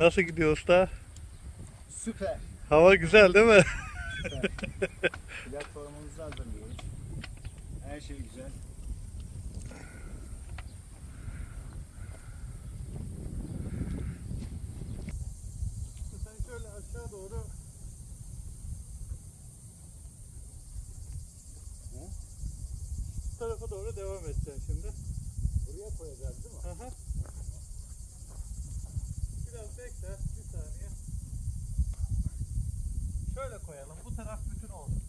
Nasıl gidiyor usta? Süper. Hava güzel değil mi? Süper. Platformumuzu hazırlıyoruz. Her şey güzel. Sen şöyle aşağı doğru Bu tarafa doğru devam edeceksin şimdi. Buraya koyacağız değil mi? Hı hı. Bekle bir saniye. Şöyle koyalım. Bu taraf bütün olsun.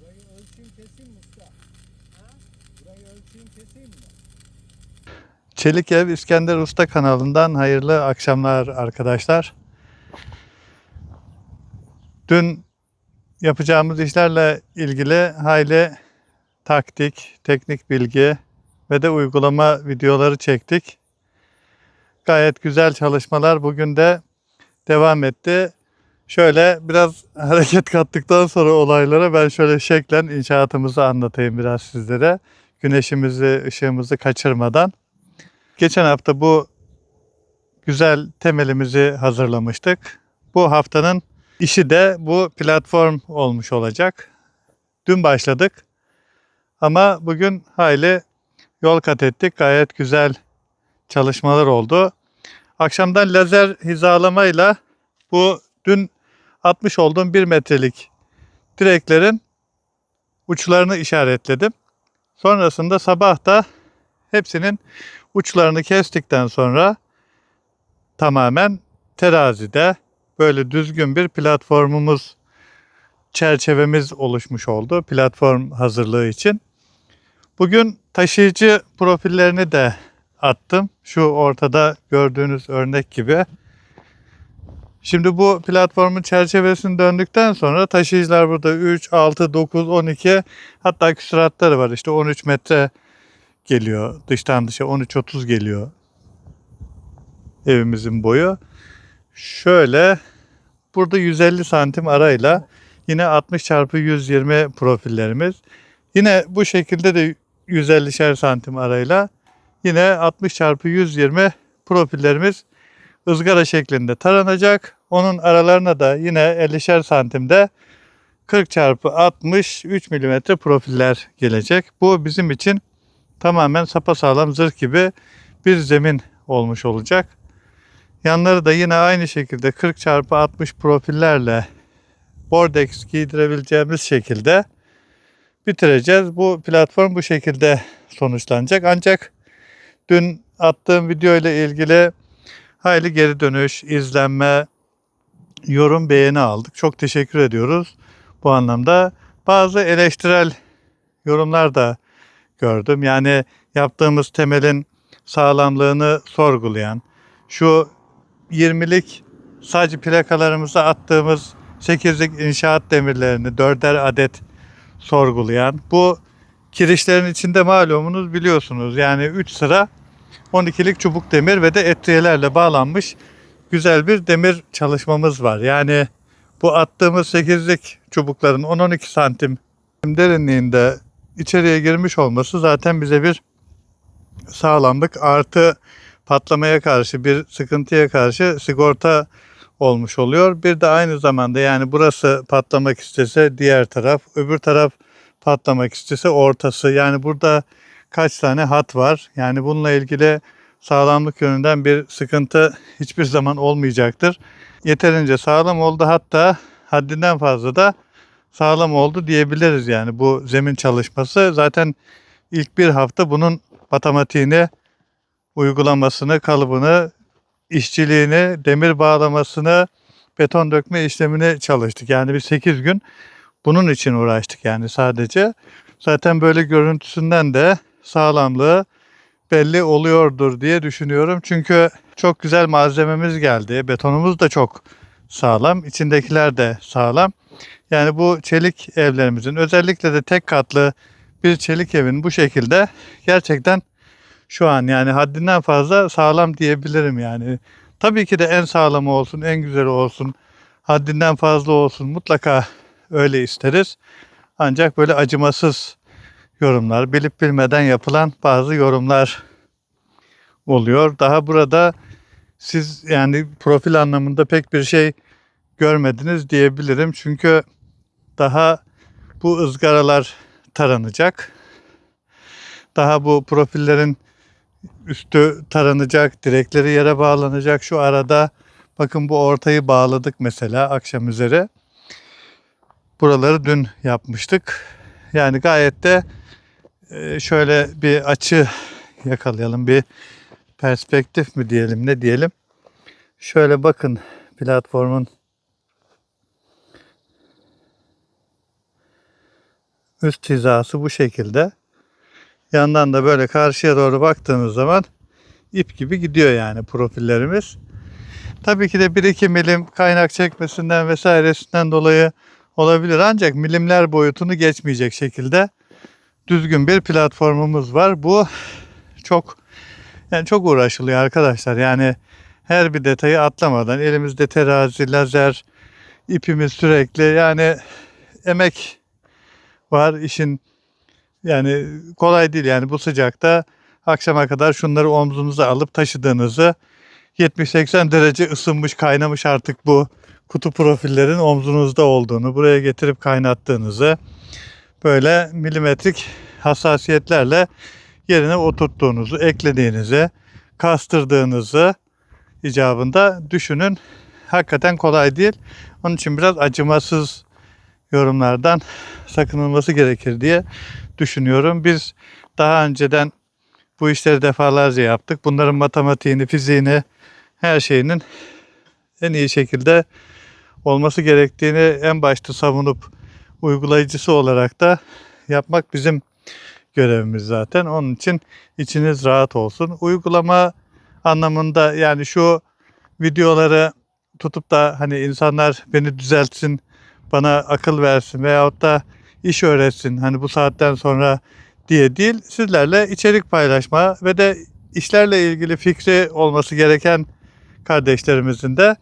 Burayı ölçeyim keseyim mi usta? Burayı ölçeyim keseyim mi? Çelik Ev İskender Usta kanalından hayırlı akşamlar arkadaşlar. Dün yapacağımız işlerle ilgili hayli taktik, teknik bilgi ve de uygulama videoları çektik. Gayet güzel çalışmalar bugün de devam etti. Şöyle biraz hareket kattıktan sonra olaylara ben şöyle şeklen inşaatımızı anlatayım biraz sizlere. Güneşimizi, ışığımızı kaçırmadan. Geçen hafta bu güzel temelimizi hazırlamıştık. Bu haftanın işi de bu platform olmuş olacak. Dün başladık ama bugün hayli yol kat ettik. Gayet güzel çalışmalar oldu. Akşamdan lazer hizalamayla bu dün atmış olduğum 1 metrelik direklerin uçlarını işaretledim. Sonrasında sabah da hepsinin uçlarını kestikten sonra tamamen terazide böyle düzgün bir platformumuz çerçevemiz oluşmuş oldu platform hazırlığı için. Bugün taşıyıcı profillerini de attım. Şu ortada gördüğünüz örnek gibi. Şimdi bu platformun çerçevesini döndükten sonra taşıyıcılar burada 3, 6, 9, 12 hatta küsuratları var. İşte 13 metre geliyor. Dıştan dışa 13-30 geliyor evimizin boyu. Şöyle burada 150 santim arayla yine 60 çarpı 120 profillerimiz. Yine bu şekilde de 150'şer santim arayla yine 60 çarpı 120 profillerimiz ızgara şeklinde taranacak. Onun aralarına da yine 50'şer santimde 40 çarpı 60 3 milimetre profiller gelecek. Bu bizim için tamamen sapasağlam zırh gibi bir zemin olmuş olacak. Yanları da yine aynı şekilde 40 çarpı 60 profillerle bordex giydirebileceğimiz şekilde bitireceğiz. Bu platform bu şekilde sonuçlanacak. Ancak dün attığım video ile ilgili hayli geri dönüş, izlenme, yorum, beğeni aldık. Çok teşekkür ediyoruz bu anlamda. Bazı eleştirel yorumlar da gördüm. Yani yaptığımız temelin sağlamlığını sorgulayan, şu 20'lik sadece plakalarımıza attığımız 8'lik inşaat demirlerini 4'er adet sorgulayan, bu kirişlerin içinde malumunuz biliyorsunuz. Yani 3 sıra 12'lik çubuk demir ve de etriyelerle bağlanmış güzel bir demir çalışmamız var. Yani bu attığımız 8'lik çubukların 10-12 santim derinliğinde içeriye girmiş olması zaten bize bir sağlamlık artı patlamaya karşı bir sıkıntıya karşı sigorta olmuş oluyor. Bir de aynı zamanda yani burası patlamak istese diğer taraf, öbür taraf patlamak istese ortası. Yani burada kaç tane hat var? Yani bununla ilgili sağlamlık yönünden bir sıkıntı hiçbir zaman olmayacaktır. Yeterince sağlam oldu hatta haddinden fazla da sağlam oldu diyebiliriz yani bu zemin çalışması. Zaten ilk bir hafta bunun matematiğini, uygulamasını, kalıbını, işçiliğini, demir bağlamasını, beton dökme işlemini çalıştık. Yani bir 8 gün bunun için uğraştık yani sadece. Zaten böyle görüntüsünden de sağlamlığı belli oluyordur diye düşünüyorum. Çünkü çok güzel malzememiz geldi. Betonumuz da çok sağlam. İçindekiler de sağlam. Yani bu çelik evlerimizin özellikle de tek katlı bir çelik evin bu şekilde gerçekten şu an yani haddinden fazla sağlam diyebilirim yani. Tabii ki de en sağlamı olsun, en güzeli olsun. haddinden fazla olsun mutlaka öyle isteriz. Ancak böyle acımasız yorumlar, bilip bilmeden yapılan bazı yorumlar oluyor. Daha burada siz yani profil anlamında pek bir şey görmediniz diyebilirim. Çünkü daha bu ızgaralar taranacak. Daha bu profillerin üstü taranacak, direkleri yere bağlanacak. Şu arada bakın bu ortayı bağladık mesela akşam üzere. Buraları dün yapmıştık. Yani gayet de e, şöyle bir açı yakalayalım. Bir perspektif mi diyelim ne diyelim. Şöyle bakın platformun üst hizası bu şekilde. Yandan da böyle karşıya doğru baktığınız zaman ip gibi gidiyor yani profillerimiz. Tabii ki de 1-2 milim kaynak çekmesinden vesairesinden dolayı olabilir. Ancak milimler boyutunu geçmeyecek şekilde düzgün bir platformumuz var. Bu çok yani çok uğraşılıyor arkadaşlar. Yani her bir detayı atlamadan elimizde terazi, lazer, ipimiz sürekli yani emek var işin yani kolay değil yani bu sıcakta akşama kadar şunları omzunuza alıp taşıdığınızı 70-80 derece ısınmış kaynamış artık bu kutu profillerin omzunuzda olduğunu buraya getirip kaynattığınızı böyle milimetrik hassasiyetlerle yerine oturttuğunuzu eklediğinizi kastırdığınızı icabında düşünün. Hakikaten kolay değil. Onun için biraz acımasız yorumlardan sakınılması gerekir diye düşünüyorum. Biz daha önceden bu işleri defalarca yaptık. Bunların matematiğini, fiziğini, her şeyinin en iyi şekilde olması gerektiğini en başta savunup uygulayıcısı olarak da yapmak bizim görevimiz zaten. Onun için içiniz rahat olsun. Uygulama anlamında yani şu videoları tutup da hani insanlar beni düzeltsin, bana akıl versin veyahut da iş öğretsin hani bu saatten sonra diye değil sizlerle içerik paylaşma ve de işlerle ilgili fikri olması gereken kardeşlerimizin de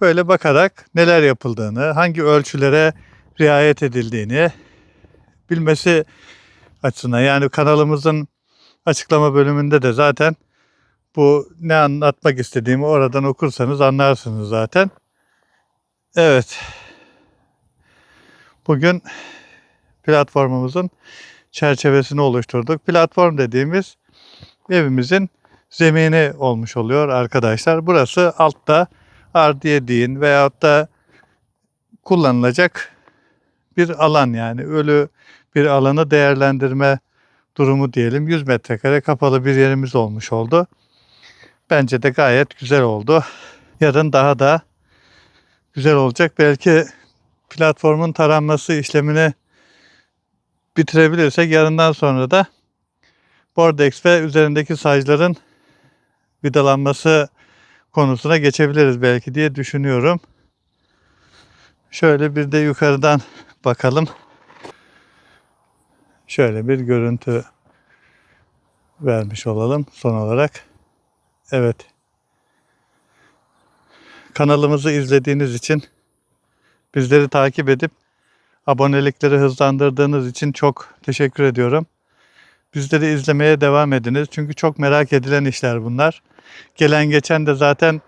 böyle bakarak neler yapıldığını, hangi ölçülere riayet edildiğini bilmesi açısından yani kanalımızın açıklama bölümünde de zaten bu ne anlatmak istediğimi oradan okursanız anlarsınız zaten. Evet. Bugün platformumuzun çerçevesini oluşturduk. Platform dediğimiz evimizin zemini olmuş oluyor arkadaşlar. Burası altta ardiye deyin veyahut da kullanılacak bir alan yani ölü bir alanı değerlendirme durumu diyelim. 100 metrekare kapalı bir yerimiz olmuş oldu. Bence de gayet güzel oldu. Yarın daha da güzel olacak. Belki platformun taranması işlemini bitirebilirsek yarından sonra da Bordex ve üzerindeki sacların vidalanması konusuna geçebiliriz belki diye düşünüyorum. Şöyle bir de yukarıdan bakalım. Şöyle bir görüntü vermiş olalım son olarak. Evet. Kanalımızı izlediğiniz için bizleri takip edip abonelikleri hızlandırdığınız için çok teşekkür ediyorum. Bizleri izlemeye devam ediniz. Çünkü çok merak edilen işler bunlar. Gelen geçen de zaten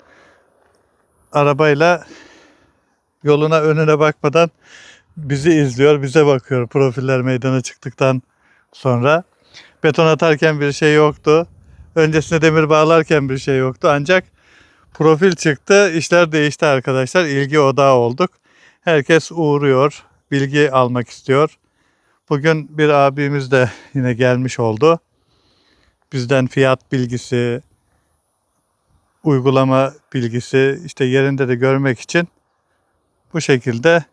arabayla yoluna önüne bakmadan bizi izliyor, bize bakıyor profiller meydana çıktıktan sonra. Beton atarken bir şey yoktu. Öncesinde demir bağlarken bir şey yoktu. Ancak profil çıktı, işler değişti arkadaşlar. İlgi odağı olduk. Herkes uğruyor, bilgi almak istiyor. Bugün bir abimiz de yine gelmiş oldu. Bizden fiyat bilgisi, uygulama bilgisi işte yerinde de görmek için bu şekilde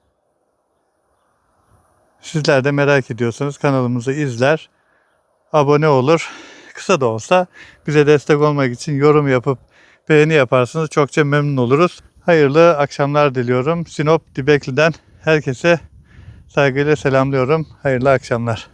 sizler de merak ediyorsanız kanalımızı izler, abone olur. Kısa da olsa bize destek olmak için yorum yapıp beğeni yaparsanız çokça memnun oluruz. Hayırlı akşamlar diliyorum. Sinop Dibekli'den herkese saygıyla selamlıyorum. Hayırlı akşamlar.